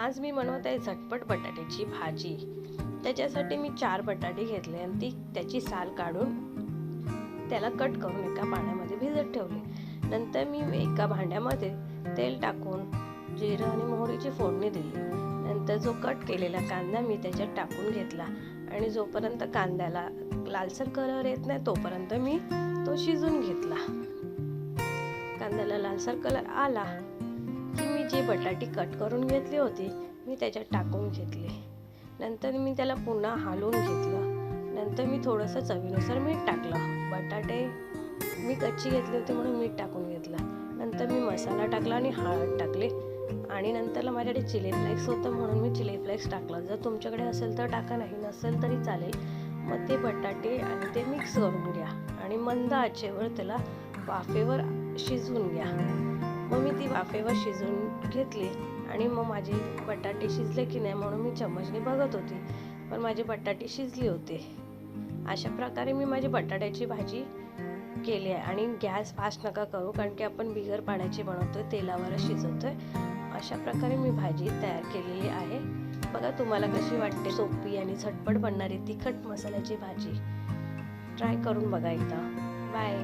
आज मी बनवत आहे झटपट बटाट्याची भाजी. त्याच्यासाठी मी चार बटाटे घेतले आणि ती त्याची साल काढून त्याला कट करून एका पाण्यामध्ये भिजत ठेवले. नंतर मी एका भांड्यामध्ये तेल टाकून जिरं आणि मोहरीची फोडणी दिली. नंतर जो कट केलेला कांदा मी त्याच्यात टाकून घेतला आणि जोपर्यंत कांद्याला लालसर कलर येत नाही तोपर्यंत मी तो शिजून घेतला. कांद्याला लालसर कलर आला बटाटी कट करून घेतली होती. मी त्याच्यात टाकून घेतली. नंतर मी त्याला पुन्हा हालवून घेतलं. नंतर मी थोडंसं चवीनुसार मीठ टाकलं. बटाटे मी कच्ची घेतली होती म्हणून मीठ टाकून घेतलं. नंतर मी मसाला टाकला आणि हळद टाकली. आणि नंतरला माझ्याकडे चिली फ्लेक्स होतं म्हणून मी चिली फ्लेक्स टाकलं. जर तुमच्याकडे असेल तर टाका नाही नसेल तरी चालेल. मग ते बटाटे आणि ते मिक्स करून घ्या. आणि मंद आचेवर त्याला वाफेवर शिजवून घ्या. मग मी ती वाफेवर शिजवून घेतली आणि मग माझे बटाटे शिजले की नाही म्हणून मी चमचने बघत होती. पण माझे बटाटे शिजले होते. अशा प्रकारे मी माझी बटाट्याची भाजी केली आहे. आणि गॅस फास्ट नका करू कारण की आपण बिगर पाण्याची बनवतोय तेलावरच शिजवतोय. अशा प्रकारे मी भाजी तयार केलेली आहे. बघा तुम्हाला कशी वाटते सोपी आणि झटपट बनणारी तिखट मसाल्याची भाजी. ट्राय करून बघा एकदा. बाय.